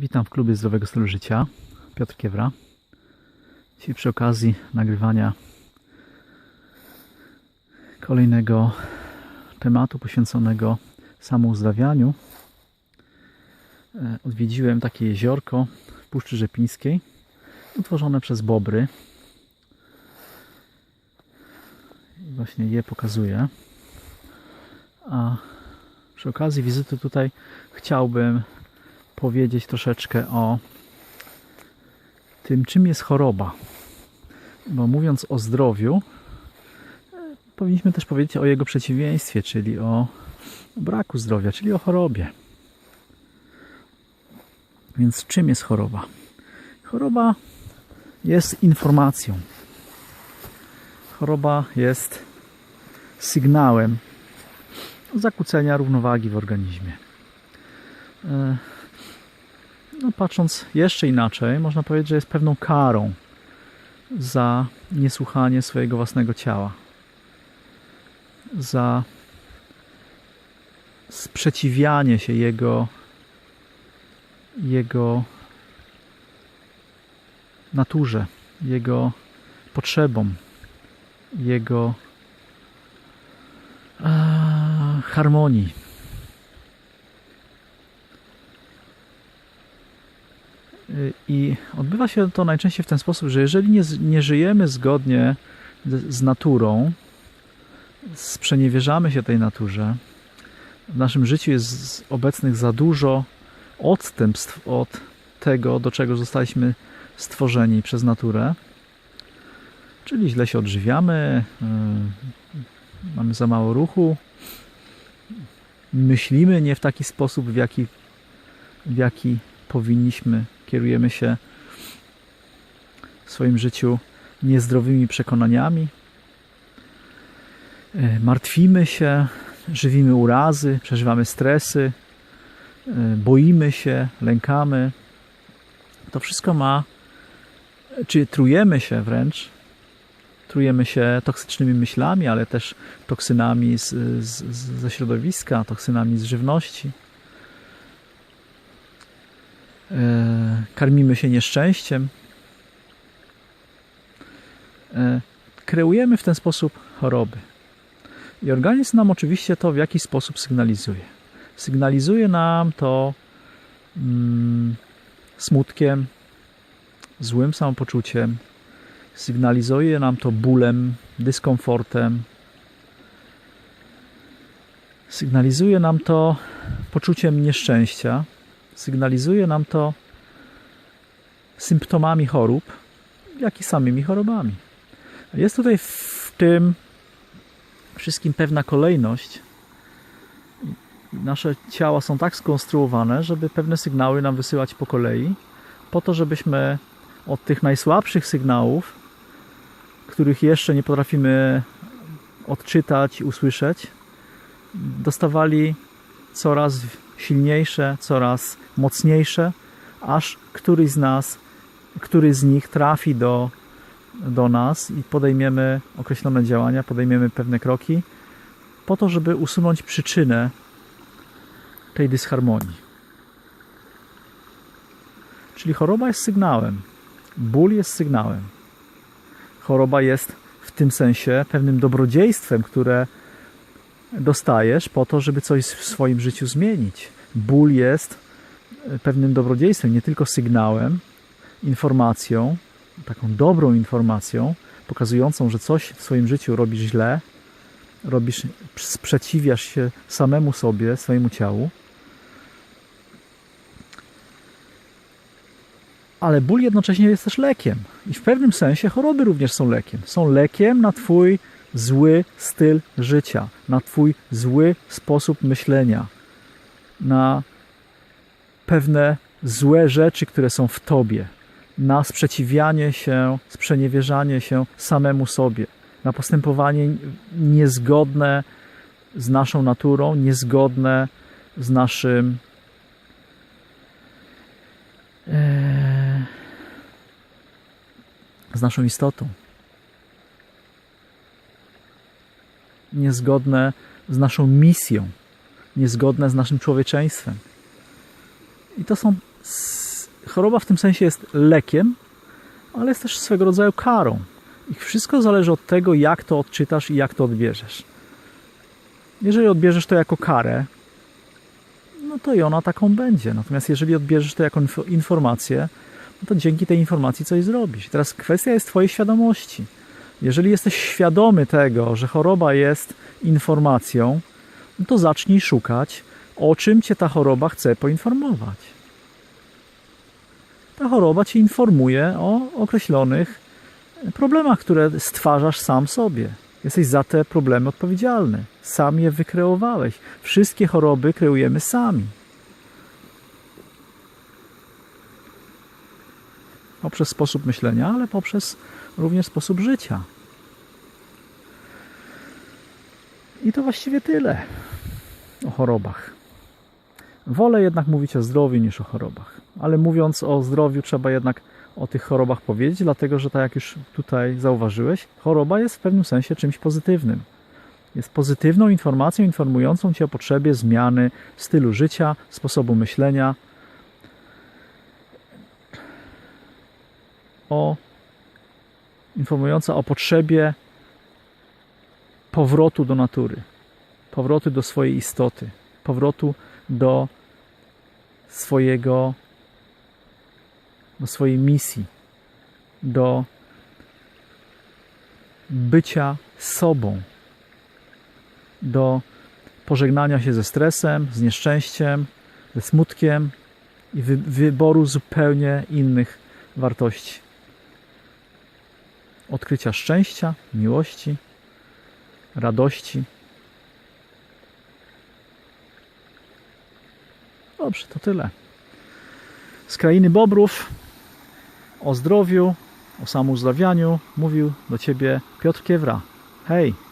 Witam w klubie Zdrowego Stylu Życia. Piotr Kiewra. Dzisiaj przy okazji nagrywania kolejnego tematu poświęconego samouzdrawianiu e, odwiedziłem takie jeziorko w Puszczy Rzepińskiej utworzone przez bobry. I właśnie je pokazuję. A przy okazji wizyty tutaj chciałbym powiedzieć troszeczkę o tym, czym jest choroba. Bo mówiąc o zdrowiu, e, powinniśmy też powiedzieć o jego przeciwieństwie, czyli o braku zdrowia, czyli o chorobie. Więc czym jest choroba? Choroba jest informacją. Choroba jest sygnałem zakłócenia równowagi w organizmie. E, no, patrząc jeszcze inaczej, można powiedzieć, że jest pewną karą za niesłuchanie swojego własnego ciała, za sprzeciwianie się jego, jego naturze, jego potrzebom, jego a, harmonii. I odbywa się to najczęściej w ten sposób, że jeżeli nie, nie żyjemy zgodnie z, naturą, sprzeniewierzamy się tej naturze, w naszym życiu jest obecnych za dużo odstępstw od tego, do czego zostaliśmy stworzeni przez naturę, czyli źle się odżywiamy, yy, mamy za mało ruchu, myślimy nie w taki sposób, w jaki, w jaki powinniśmy, kierujemy się w swoim życiu niezdrowymi przekonaniami, yy, martwimy się, żywimy urazy, przeżywamy stresy, yy, boimy się, lękamy. To wszystko ma, czy trujemy się wręcz, trujemy się toksycznymi myślami, ale też toksynami z, z, ze środowiska, toksynami z żywności. E, karmimy się nieszczęściem. E, kreujemy w ten sposób choroby. I organizm nam oczywiście to w jakiś sposób sygnalizuje. Sygnalizuje nam to mm, smutkiem, złym samopoczuciem, sygnalizuje nam to bólem, dyskomfortem, sygnalizuje nam to poczuciem nieszczęścia, sygnalizuje nam to symptomami chorób, jak i samymi chorobami. Jest tutaj w tym wszystkim pewna kolejność. Nasze ciała są tak skonstruowane, żeby pewne sygnały nam wysyłać po kolei, po to, żebyśmy od tych najsłabszych sygnałów, których jeszcze nie potrafimy odczytać, usłyszeć, dostawali coraz silniejsze, coraz mocniejsze, aż któryś z nas, który z nich trafi do, do nas i podejmiemy określone działania, podejmiemy pewne kroki, po to, żeby usunąć przyczynę tej dysharmonii. Czyli choroba jest sygnałem, ból jest sygnałem. Choroba jest w tym sensie pewnym dobrodziejstwem, które dostajesz po to, żeby coś w swoim życiu zmienić. Ból jest pewnym dobrodziejstwem, nie tylko sygnałem, informacją, taką dobrą informacją, pokazującą, że coś w swoim życiu robisz źle, robisz, sprzeciwiasz się samemu sobie, swojemu ciału. Ale ból jednocześnie jest też lekiem. I w pewnym sensie choroby również są lekiem. Są lekiem na Twój zły styl życia, na Twój zły sposób myślenia, na pewne złe rzeczy, które są w Tobie, na sprzeciwianie się, sprzeniewierzanie się samemu sobie, na postępowanie niezgodne z naszą naturą, niezgodne z naszym e, z naszą istotą. Niezgodne z naszą misją, niezgodne z naszym człowieczeństwem. I to są choroba w tym sensie jest lekiem, ale jest też swego rodzaju karą. I wszystko zależy od tego, jak to odczytasz i jak to odbierzesz. Jeżeli odbierzesz to jako karę, no to i ona taką będzie. Natomiast jeżeli odbierzesz to jako info- informację, no to dzięki tej informacji coś zrobisz. I teraz kwestia jest Twojej świadomości. Jeżeli jesteś świadomy tego, że choroba jest informacją, no to zacznij szukać, o czym Cię ta choroba chce poinformować. Ta choroba Cię informuje o określonych problemach, które stwarzasz sam sobie. Jesteś za te problemy odpowiedzialny. Sam je wykreowałeś. Wszystkie choroby kreujemy sami. Poprzez sposób myślenia, ale poprzez również sposób życia. I to właściwie tyle o chorobach. Wolę jednak mówić o zdrowiu niż o chorobach. Ale mówiąc o zdrowiu, trzeba jednak o tych chorobach powiedzieć, dlatego że, tak jak już tutaj zauważyłeś, choroba jest w pewnym sensie czymś pozytywnym. Jest pozytywną informacją informującą cię o potrzebie zmiany stylu życia, sposobu myślenia, o informująca o potrzebie powrotu do natury, powrotu do swojej istoty, powrotu do swojego do swojej misji, do bycia sobą, do pożegnania się ze stresem, z nieszczęściem, ze smutkiem i wy wyboru zupełnie innych wartości. Odkrycia szczęścia, miłości, radości. Dobrze, to tyle. Z krainy Bobrów o zdrowiu, o samouzdrawianiu mówił do Ciebie Piotr Kiewra. Hej!